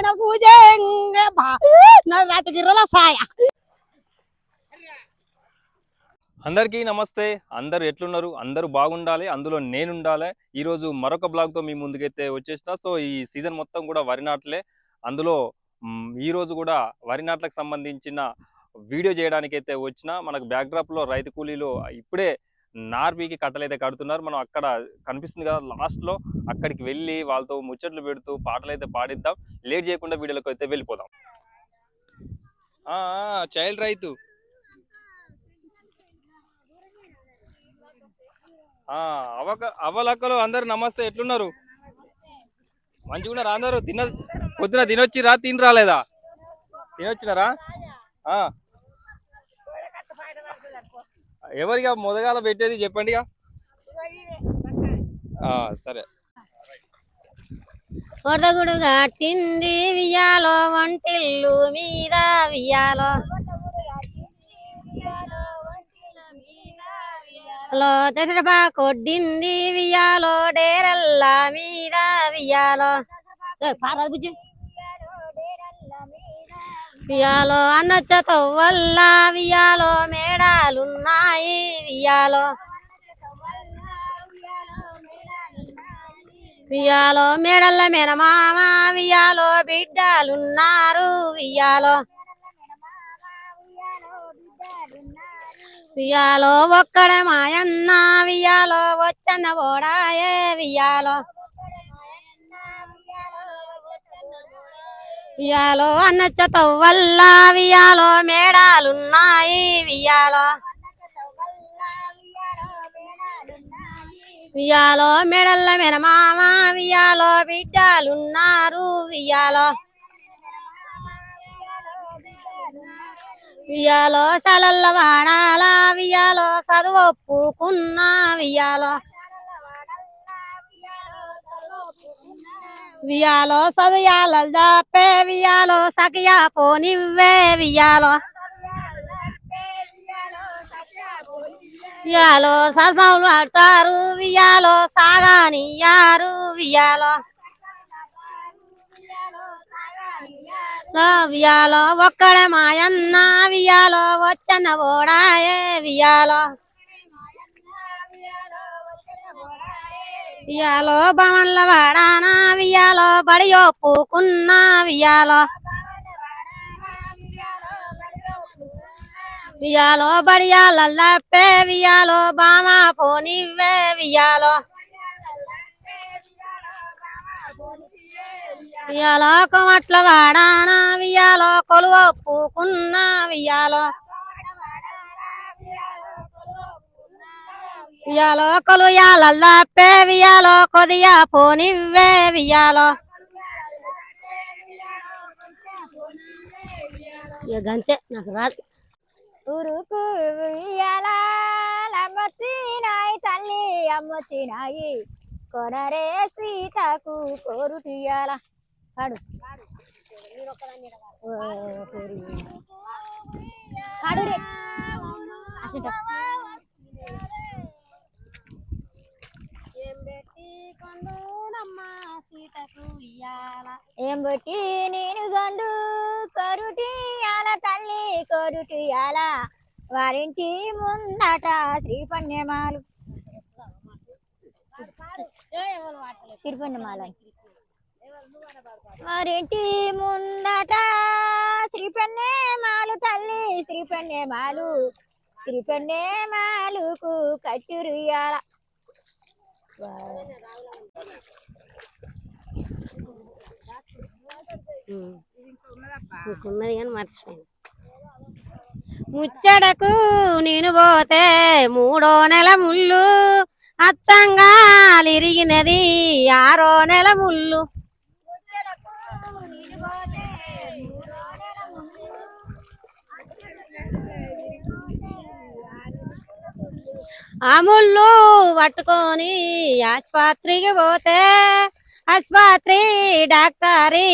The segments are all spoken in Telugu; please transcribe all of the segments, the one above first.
ఆయన పూజ రాతగిర్రల సాయ. అందరికీ నమస్తే. అందరూ ఎట్లున్నారు? అందరూ బాగుండాలి. అందులో నేను ఉండాలి ఈ రోజు మరొక బ్లాగ్తో మీ ముందుకైతే వచ్చేసిన. సో ఈ సీజన్ మొత్తం కూడా వరి నాట్లే. అందులో ఈరోజు ఈ రోజు కూడా వరి నాట్లకు సంబంధించిన వీడియో చేయడానికైతే వచ్చిన. మనకు బ్యాక్డ్రాప్లో రైతు కూలీలు ఇప్పుడే నార్బీకి కట్టలైతే కడుతున్నారు. మనం అక్కడ కనిపిస్తుంది కదా లాస్ట్లో అక్కడికి వెళ్ళి వాళ్ళతో ముచ్చట్లు పెడుతూ పాటలు అయితే పాడిద్దాం. లేట్ చేయకుండా వీడియోలోకి అయితే వెళ్ళిపోదాం. చైల్డ్ రైతు. ఆ, అవక అవలక్కలు అందరు నమస్తే ఎట్లున్నారు? మంచిగా అందరు? తిన పొద్దున తినొచ్చిరా తిని రాలేదా తినొచ్చినారా ఎవరిగా మొదగాల పెట్టేది చెప్పండి సరే. కొరగుడు కట్టింది వియాలో వంటిల్లు మీద వియాలో లో దశరభ కొడ్డింది వియాలో డేరల్లా మీద వియాలో పారాదు బుజ్జి వియాలో అన్నచ్చతో వల్ల వియాలో మేడాలున్నాయి. వియాలో వియాలో మేడల్ల మేనమామ వియాలో బిడ్డలున్నారు. వియాలో వియాలో ఒక్కడ మాయన్న వియాలో వచ్చన్న ఓడాయే. వియాలో వియాలో అన్నచ్చతో వల్ల వియాలో మేడాలున్నాయి. వియాలో వియాలో మెడల్ల మెనమామ వియాలో బిడ్డలున్నారు. వియాలో వియాలో చలల్ల వాడాల వియాలో చదువు ఒప్పుకున్న. వియాలో వియాలో సదయాల దాపే వియాలో సకియా పోనివ్వే వియాలో. వియాలో సరసములు ఆడతారు వియాలో సాగానియారు వియాలో. వియాలో ఒక్కడే మాయన్న వియాలో వచ్చన్న ఓడాయే వియాలో. వియాలో భవన్ల వాడానా వియాలో బడి పూకున్నా వియాలో వియాలో బడియాలల్లప్పే వియాలో బామా పోనివ్వే వియాలో వియాలో కొమట్ల వాడానా వియాలో కొలువ పూకున్నా వియాలో వియాలో కొలుయాలల్లప్పే వియాలో కొదియా పోనివ్వే వియాలో ఇక గంతే నాకు రాదు. ఉరుకు ఉయ్యాలమ్మొచ్చినాయి తల్లి అమ్మొచ్చినాయి కొనరే సీతకు కోరు తీయాల. పాడు పాడు రే. అసలు ఏం పెట్టి కొందునమ్మా సీతకు ఇయ్యాల ఏం బట్టి నేను గండు కొరుటియాల తల్లి కొరుటియాల వారింటి ముందట శ్రీపణ్యమాలు శ్రీపణ్యమాల వారింటి ముందట శ్రీపణ్యమాలు తల్లి శ్రీపణ్యమాలు శ్రీపణ్యమాలుకు కట్టురియాల ఉన్నది కానీ మర్చిపోయింది ముచ్చడకు నేను పోతే మూడో నెల ముళ్ళు అచ్చంగా ఇరిగినది ఆరో నెల ముళ్ళు. అమూళ్ళు పట్టుకొని ఆసుపత్రికి పోతే ఆసుపత్రి డాక్టరీ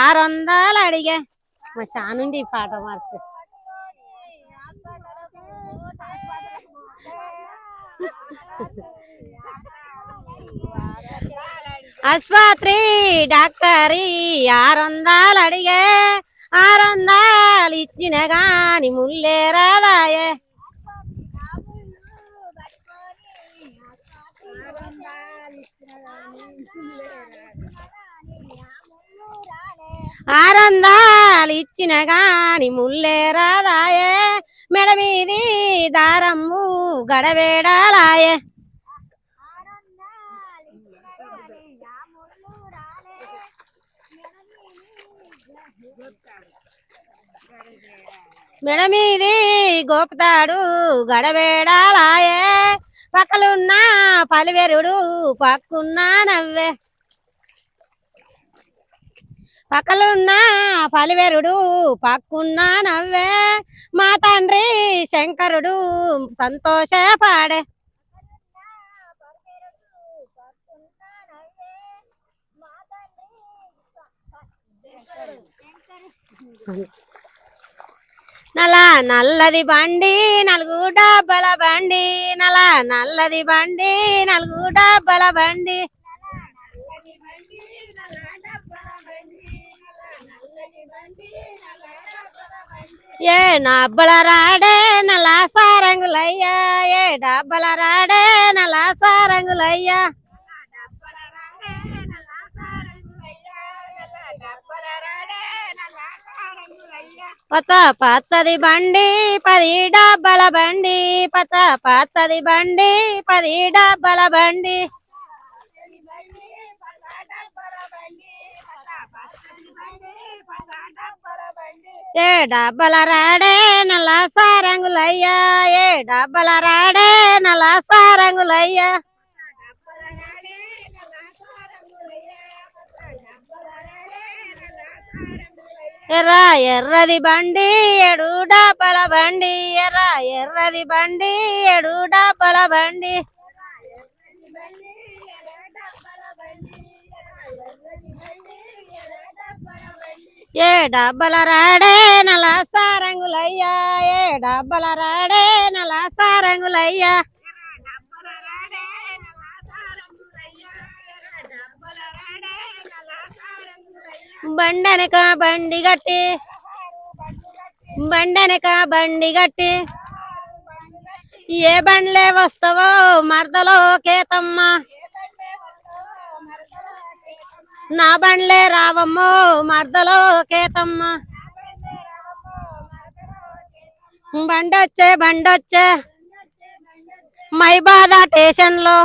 ఆరు వందలు అడిగే. మా షానుండి ఈ పాట మార్చి. ఆస్పత్రి డాక్టరీ ఆరొందాలు అడిగే వందలు ఇచ్చిన గాని ముల్లే రాదాయే. ఆరందాలు ఇచ్చిన గాని ముల్లే రాదాయే. మెడ మీది దారమ్ము గడవేడాలాయే. మెడ మీది గోపుతాడు గడవేడాలాయే. పక్కలున్న పలివెరుడు పక్కున్న నవ్వే. పక్కలున్న పలివెరుడు పక్కున్న నవ్వే. మా తండ్రి శంకరుడు సంతోషపాడే నల నల్లది బండి నలుగు డబ్బల బండి నల నల్లది బండి నలుగు డబ్బల బండి ఏ డబ్బల రాడే నల సారంగులయ్యా ఏ డబ్బల రాడే నల సారంగులయ్యా పచ్చ పచ్చది బండి పది డబ్బల బండి. పచ్చ పచ్చది బండి పది డబ్బల బండి. ఏ డబ్బల రాడే నల్ల సారంగులయ్యా. ఏ డబ్బల రాడే నల్ల సారంగులయ్యా. ఎర్ర ఎర్రది బండి ఎడు డబ్బల బండి. ఎర్ర ఎర్రది బండి ఎడు డబ్బల బండి. ఏ డబ్బల రాడే నల సారంగులయ్యా ఏ డబ్బల రాడే నల సారంగులయ్యా బండనక బండి గట్టి బండనక బండి గట్టి ఏ బండ్లే వస్తావో మరదలో కేతమ్మా. నా బండ్లే రావమ్మో మరదలో కేతమ్మ. బండొచ్చే బండొచ్చే. మైబాద స్టేషన్లో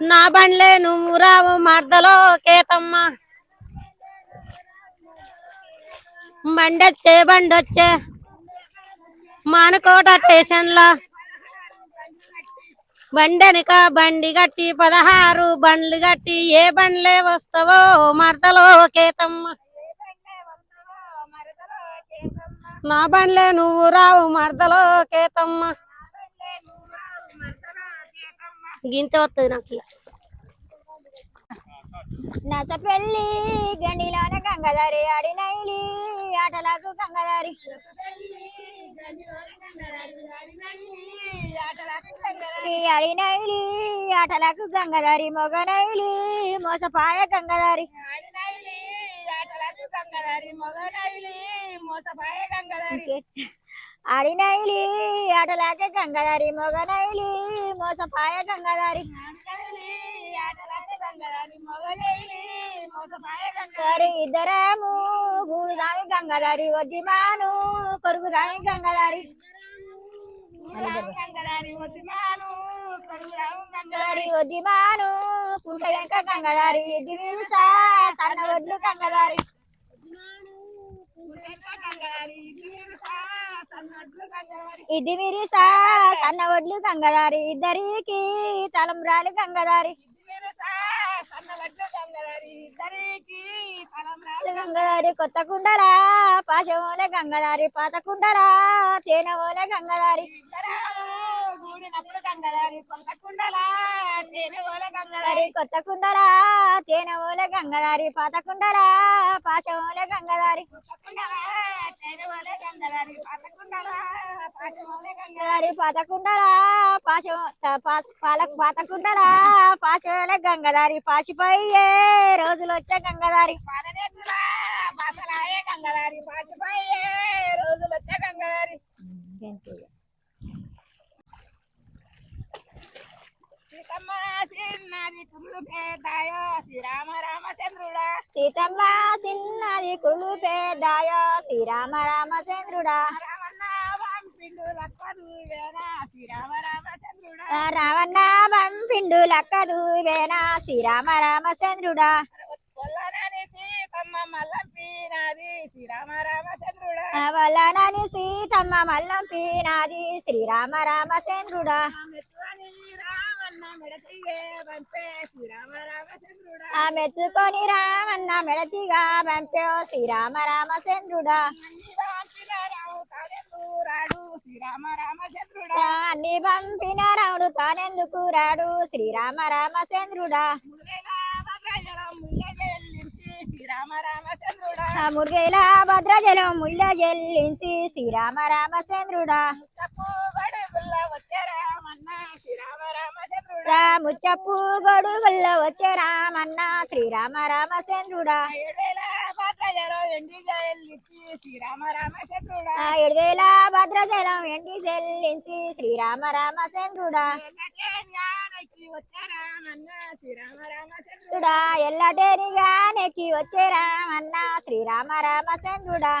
నా బండ్లే నువ్వు రావు మరదలో కేతమ్మ. బండొచ్చే బండొచ్చే మానుకోట స్టేషన్లో బండెనక బండి గట్టి పదహారు బండ్లు గట్టి ఏ బండ్లే వస్తావో మరదలో కేతమ్మ. నా బండ్లే నువ్వు రావు మరదలో కేతమ్మ. గింత వస్తుంది నాకు ఇక. నచ పెళ్ళి గండిలోన గంగదారి ఆడినైలి ఆటలకు గంగదారి ఆడినైలి ఆటలకు గంగదారి మొగనైలి మోసపాయ గంగదారి ఆడినైలి ఆటలాకే గంగదారి మొగనైలి మోసపాయ గంగదారి సరే ఇద్దరాము గూడుదామి గంగదారి వద్దిమాను కొరుకుదామి గంగదారి వద్దిమాను కుంట వెనక గంగదారి ఇది విలుసా సన్న వడ్లు గంగదారి ఇది విరిసా సన్న వడ్లు గంగదారి ఇద్దరికి తలంబ్రాలు గంగదారి గంగదారి కొత్త కుండరా పాశమోలే గంగదారి పాత కుండరా తేనె ఓలే గంగదారి కొత్త కుండలా తేనె ఓల గంగదారి పాత కుండలా పాశ ఓల గంగదారి గంగదారి పాత కుండలా పాశ గంగదారి పాత కుండలా పాశ పాల పాత కుండలా పాశ ఓల గంగదారి పాసిపోయే రోజులు వచ్చే గంగదారి గంగదారి పాసిపోయే రోజులు వచ్చే గంగదారి సీతమ్మ సిన్నది కుళ్ళు పేదాయో శ్రీరామ రామచంద్రుడా సీతమ్మ సిన్నది కుళ్ళు పేదాయో శ్రీరామ రామచంద్రుడా రావణ పంపిండు లక్కదు వేనా. శ్రీరామ రామచంద్రుడా రావణ పంపిండు లక్కదు వేనా. శ్రీరామ రామచంద్రుడా వల్లనని సీతమ్మ మల్లంపినాది. శ్రీరామ రామచంద్రుడా వల్లనని సీతమ్మ మల్లంపినాది. శ్రీరామ రామచంద్రుడా ఆ మెచ్చుకొని రామన్న మెడతిగా పంపే శ్రీరామ రామచంద్రుడా అన్ని పంపిన రాముడు తానెందుకు రాడు? శ్రీరామ రామచంద్రుడా ఆ మురుగేలా భద్రజలం ముళ్ళ జల్లించి శ్రీరామ రామచంద్రుడా రా ముచ్చప్పు గొడుగుల్లో వచ్చే రామన్న శ్రీరామ రామచంద్రుడా. భద్రజలం ఎండి చెల్లించి శ్రీరామ రామచంద్రుడా చూడా ఎల్లటేనిగా నెక్కి వచ్చే రామన్న శ్రీరామ రామచంద్రుడా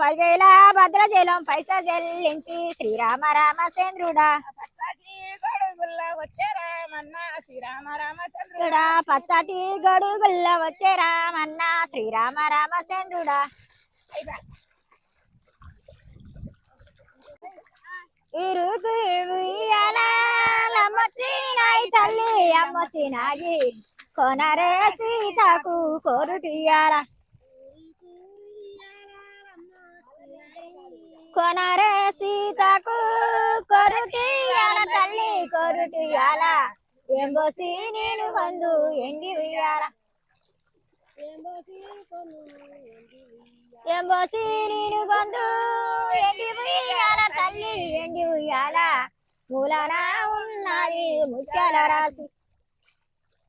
పదివేల భద్రజలం పైసా చెల్లించి శ్రీరామ రామచంద్రుడా చూడా పచ్చటి గడుగుల్ల వచ్చే రామన్న శ్రీరామ రామచంద్రుడా ఇరుకు అమ్మొచ్చినాయి తల్లి అమ్మొచ్చినాయి కొనరే సీతకు కోరుటియాల కొనరే సీతకు కొరుటియాల తల్లి కొరుటియాల ఏం పోసి నేను కొందు ఎండి ఉయ్యాల. ఏం పోసి నేను కొందు ఎండి ఉయ్యాల తల్లి ఎండి ఉయ్యాల. మూలన ఉన్నది ముత్యాల రాసి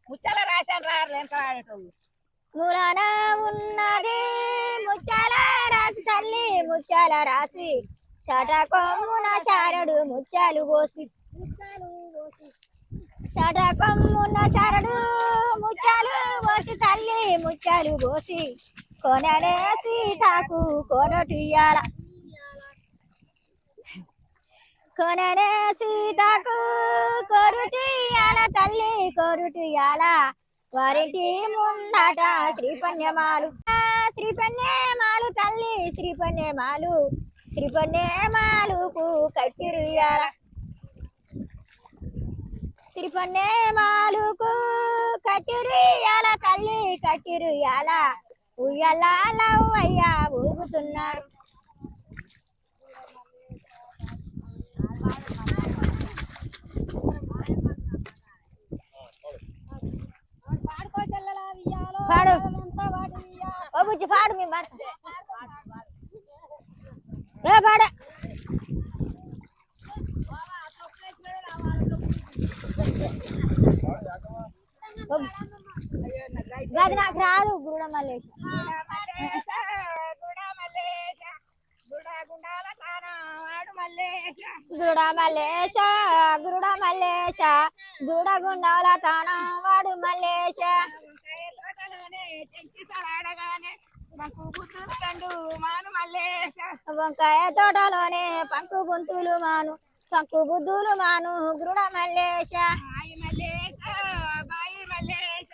ముచ్చల రాశాను వాడేటోళ్ళు? మూలన ఉన్నది ముత్యాల రాసి తల్లి ముత్యాల రాసి షటకొమ్మున చారడు ముత్యాలు పోసి. షటకొమ్మున చారడు ముచ్చాలు పోసి తల్లి ముచ్చాలు పోసి కొనడే సీతాకు కొనటియాల కొనడే సీతాకు కొరుటియాల తల్లి కొరుటియాల వారికి ముందట శ్రీపణ్యమాలు శ్రీపణ్యమాలు తల్లి శ్రీపణ్యమాలు శ్రీపణ్యమాలుకు కట్టిరుయాల శ్రీపణ్యమాలుకు కట్టిరుయాల తల్లి కట్టిరుయాల ఉయ్యాల అయ్యా ఊగుతున్నాడు పాడు. ఓ బుజ్జి పాడు మీ మాట. ఏ పాడే. గది నాకు రాదు గుడ మల్లేశ గుడ మల్లేశ గుడ మల్లేశ గుడ గుండాల తానం వాడు వంకాయ మల్లేశ. వంకాయ తోటలోనే పంకు గుంతులు మాను. పంకు బుద్ధులు మాను గురుడ మల్లేశ. బాయి మల్లేశ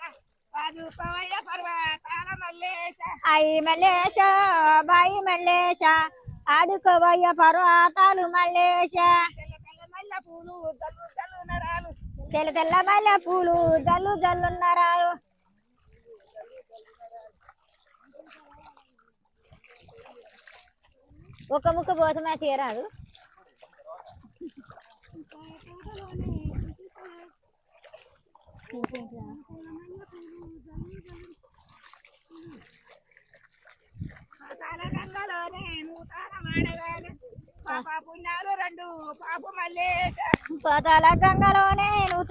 పాదు పవయ్య పర్వతాల మల్లేశ. అయి మల్లేశ బాయి మల్లేశ ఆడుకోబోయే పర్వతాలు మల్లేశ. తెల్ల తెల్ల మల్లె పూలు జల్లు జల్లు నరాలు. తెల్ల తెల్ల మల్లె పూలు జల్లు జల్లున్నరారు ఒక ముక్క పోతమే తీయరాదు? పాతాల గంగలోనే నూతన మాడగానే పాప పుణ్యాలు రెండు పాప మలేష నువ్వు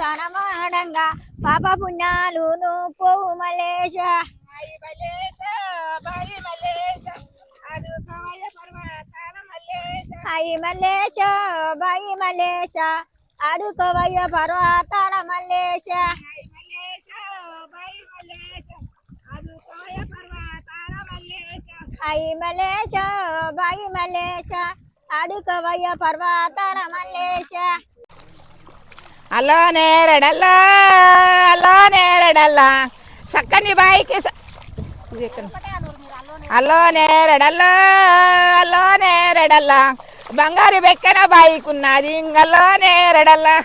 పాప పుణ్యాలు నువ్వు పోవు మలేష బాయి మల్లేశ అది అయి అడుకోవయ్య మల్లేశ బాయి మల్లేశ. అది కాయ పర్వతాల మల్లేశ అయి మల్లేష బాయి మల్లేష అడుకోవయ్య పర్వతాల మల్లేష అల్లో నేరడల్లా అల్లో నేరడల్లా చక్కని బాయికి ఎక్కడ? అల్లో నేరడల్లా అల్లో నేరడల్లా. బంగారు బెక్కన బాయికున్నది ఇంగల్లో నేరడల్లా.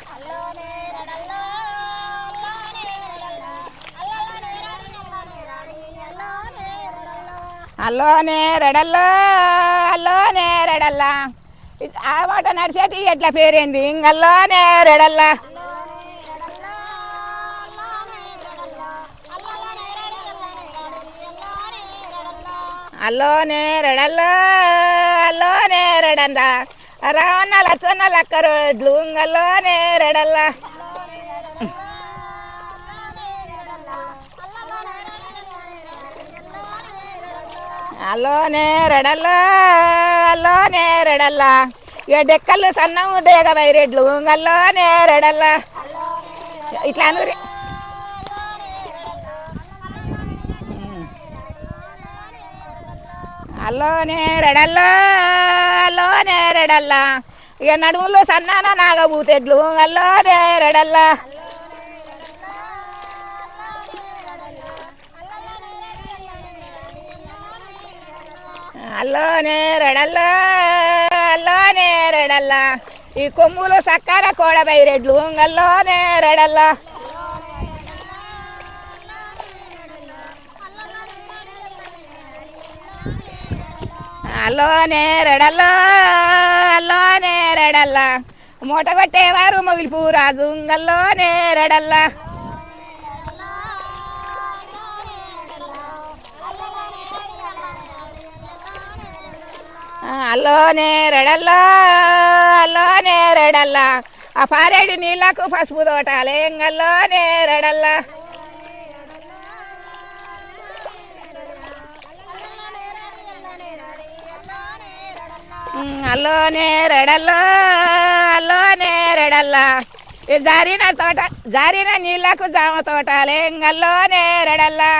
అల్లో నేరడల్లా అల్లో నేరడల్లా. ఆ మాట నడిచేటి ఎట్లా పేరేంది? ఇంగల్లో నేరడల్లా. అల్లో నేరడల్లో అల్లో నేరడల్లా రావణ లచ్చన్న లక్క రోడ్లు ఇంగల్లో నేరడల్లా. అల్లో నేరడల్లో అల్లో నేరడల్లా. ఇక డెక్కలు సన్నం డేగ వైరెడ్లు అల్లో నేరడల్లా. ఇట్లా అనురే అల్లో నేరడల్లా అల్లో నేరడల్లా ఇక నడుములో సన్నాన నాగబూతెడ్లు అల్లో నేరడల్లా అల్లో నేరడల్లా అల్లో నేరడల్లా ఈ కొమ్ములు సక్కన కోడ బైరెడ్లు అల్లో నేరడల్లా అల్లో నేరడల్లా అల్లో నేరడల్లా మూట కొట్టేవారు మొగిలిపూ రాజు అల్లో నేరడల్లా అల్లో నేరడల్లా అల్లో నేరడల్లా ఆ పారేడు నీళ్ళకు పసుపు తోటాలే ఎంగల్లో నేరడల్లా అల్లోనే అల్లో నేరడల్లా అల్లో నేరడల్లా. ఈ జారిన తోట జారిన నీళ్ళకు జామ తోటలే ఎంగల్లో నేరడల్లా.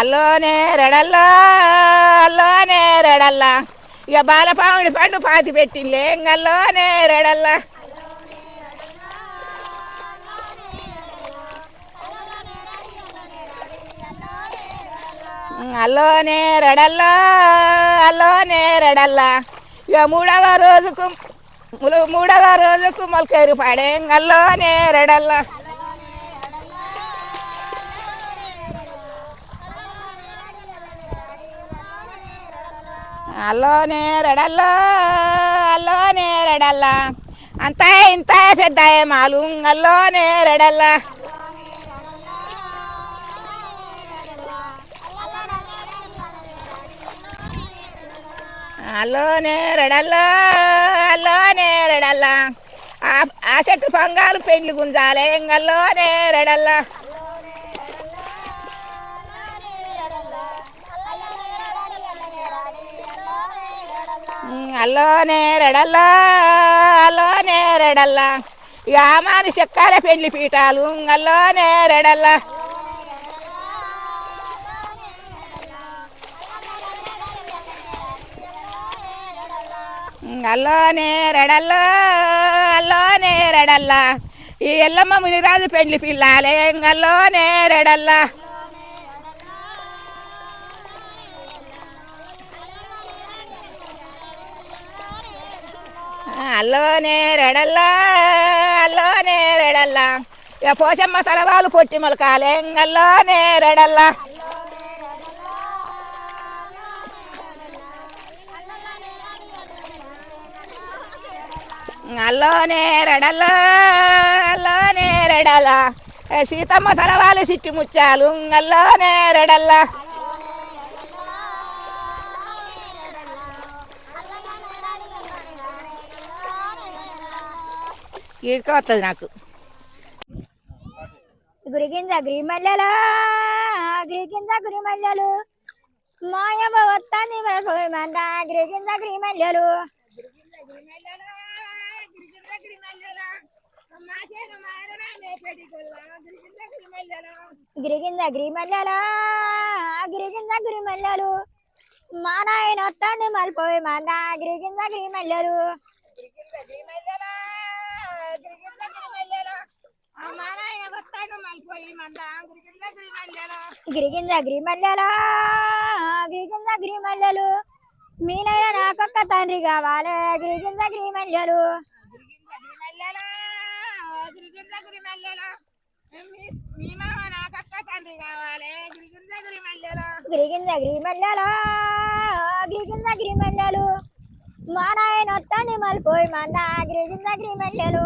అల్లోనే అల్లో నేరడల్లా నేరడల్లా. ఇక బాలపాముడి పండు పాసి పెట్టింది ఎంగల్లో నేరడల్లా. అల్లోనే రడల్లా అల్లోనే రడల్లా ఇక మూడవ రోజుకు మూడవ రోజుకు మొలకేరు పాడే అల్లోనే రడల్లా అల్లోనే రడల్లా అల్లోనే రడల్లా అంతా ఇంత పెద్ద మాలు అల్లోనే రడల్లా అల్లో నేరడల్లా అల్లో నేరడల్లా ఆ- ఆ చెట్టు పంగాలు పెండ్లి గుంజాలే ఇంకల్లో నేరడల్లా అల్లో నేరడల్లా అల్లో నేరడల్లా ఇక ఆమాది చెక్కాలే పెండ్లి పీఠాలు ఇంకల్లో నేరడల్లా ఉమ్, అల్లో నేరడల్లా అల్లో నేరడల్లా. ఈ ఎల్లమ్మ మునిరాజు పెండ్లి పిల్లాలే అల్లో నేరడల్లా. అల్లో నేరడల్లా అల్లో నేరడల్లా. ఇక పోషమ్మ తలవాలు పొట్టి మొలకాలే ఇంగల్లో నేరడల్లా అల్లో నేరడల్లా అల్లో సీతమ్మ తలవాలు సిట్టి ముచ్చాలు అల్లో నేరడల్లా ఈడికి వస్తుంది నాకు. గురిగింజ గురిమల్లెలు గురికింద గురిమల్లెలు. మాయమ్మ వస్తాని వరసోయి మంద గురికింద గురిమల్లెలు. గిరిగింద గిరిమల్లెలు? గిరిగింద గురిమల్లెలు? మా నాయన వస్తాండి మలిపోయి మంద గిరిగింద గిరిమల్లెలు. గిరిగింద గిరిమల్లెలు? గిరిగింద గిరిమల్లెలు? మీనైనా నాకొక్క తండ్రి కావాలి. గిరిగింద గిరిమల్లెలు? గిరికింద గిరిమల్లెలు గిరికింద గిరిమల్లెలు మా నాయన వస్తాండి మలిపోయి మంద గిరికింద గిరిమల్లెలు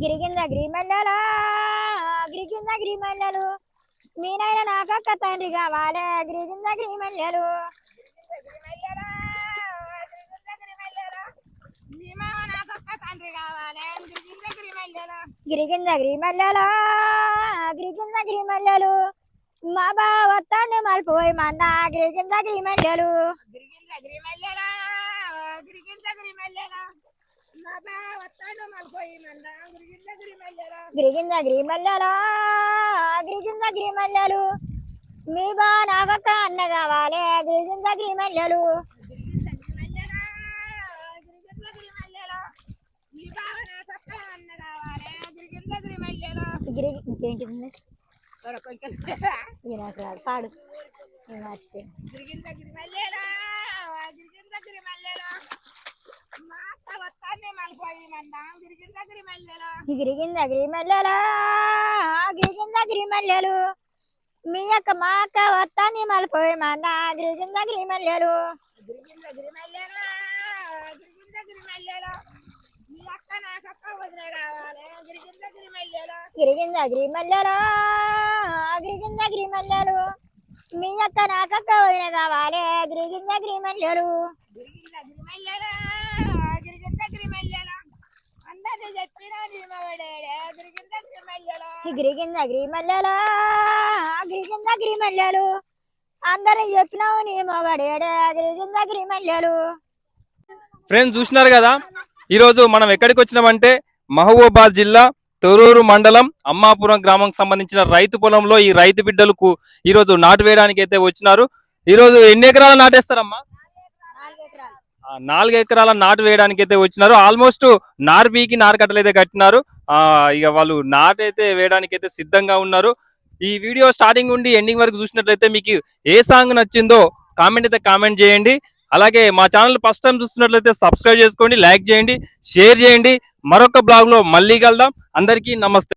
గిరికింద గిరిమల్లెలు గిరికింద గిరిమల్లెలు మీనైనా నాకొక్క తండ్రి కావాలి. గిరికింద గిరిమల్లెలు గిరిమల్లెలు గిరికింద గిరిమల్లెలు. మా బావ మలిపోయి మంద గిరికింద గిరిమల్లెలు. గిరికింద గిరిమల్లెలు గిరికింద గిరిమల్లెలు. మీ బా నాకొక్క అన్న కావాలి గిరికింద గిరిమల్లెలు గిరి ఇంకేంటి నాకు రాదు. పాడు నేను మర్చిపోయాను. గిరికింద గిరిమల్లెలు గిరికింద గిరిమల్లెలు మీ యొక్క మా అక్క వస్తాని మళ్ళీ మంద గిరికింద గిరిమల్లెలు గిరికింద గిరిమల్లెలు గిరికింద గిరిమల్లెలు మీ యొక్క నాకక్క వదిన కావాలి గిరికింద గిరిమల్లెలు గిరికింద గిరిమల్లెలు గిరికింద గిరిమల్లెలు అందరూ చెప్పినావు నీ మొగడేడే గిరికింద గిరిమల్లెలు ఫ్రెండ్స్ చూసినారు కదా? ఈరోజు మనం ఎక్కడికి వచ్చినామంటే మహబూబాబాద్ జిల్లా తొరూరు మండలం అమ్మాపురం గ్రామంకి సంబంధించిన రైతు పొలంలో ఈ రైతు బిడ్డలకు ఈరోజు నాటు వేయడానికి అయితే వచ్చినారు. ఈరోజు ఎన్ని ఎకరాలు నాటేస్తారమ్మా? నాలుగు ఎకరాల నాటు వేయడానికి అయితే వచ్చినారు. ఆల్మోస్ట్ నారు బీకి నారు కట్టలు అయితే కట్టినారు ఇక వాళ్ళు నాటు అయితే వేయడానికి అయితే సిద్ధంగా ఉన్నారు. ఈ వీడియో స్టార్టింగ్ నుండి ఎండింగ్ వరకు చూసినట్లయితే మీకు ఏ సాంగ్ నచ్చిందో కామెంట్ అయితే కామెంట్ చేయండి. అలాగే మా ఛానల్ ఫస్ట్ టైం చూస్తున్నట్లయితే సబ్స్క్రైబ్ చేసుకోండి లైక్ చేయండి షేర్ చేయండి. మరొక బ్లాగ్లో మళ్ళీ కలుద్దాం. అందరికీ నమస్తే.